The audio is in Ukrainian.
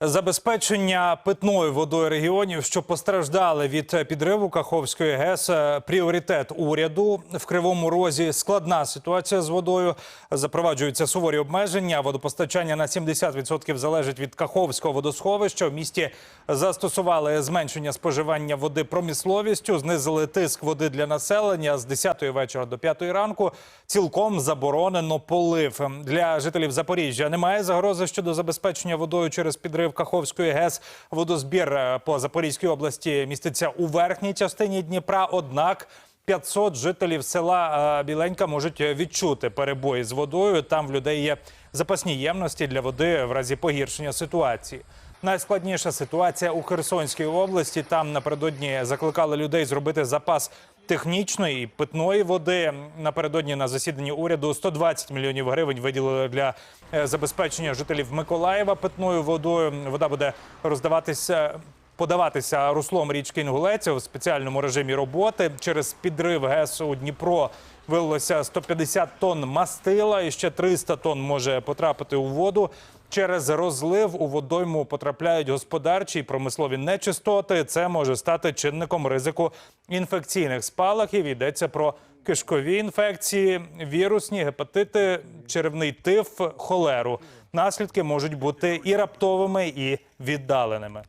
Забезпечення питною водою регіонів, що постраждали від підриву Каховської ГЕС, е, пріоритет уряду в кривому розі. Складна ситуація з водою. Запроваджуються суворі обмеження. Водопостачання на 70% залежить від Каховського водосховища. В місті застосували зменшення споживання води промисловістю, знизили тиск води для населення з 10 вечора до 5 ранку. Цілком заборонено полив для жителів Запоріжжя. Немає загрози щодо забезпечення водою через підрив Каховської ГЕС. Водозбір е, по Запорізькій області міститься у верхній частині Дніпра. Однак 500 жителів села е, Біленька можуть відчути перебої з водою. Там в людей є запасні ємності для води в разі погіршення ситуації. Найскладніша ситуація у Херсонській області. Там напередодні закликали людей зробити запас технічної і питної води. Напередодні на засіданні уряду 120 мільйонів гривень виділили для е, забезпечення жителів Миколаєва питною водою. Вода буде роздаватися. Подаватися руслом річки Інгулець у спеціальному режимі роботи через підрив ГЕС у Дніпро вилилося 150 тонн мастила і ще 300 тонн може потрапити у воду. Через розлив у водойму потрапляють господарчі і промислові нечистоти. Це може стати чинником ризику інфекційних спалахів. Йдеться про кишкові інфекції, вірусні гепатити, черевний тиф, холеру. Наслідки можуть бути і раптовими, і віддаленими.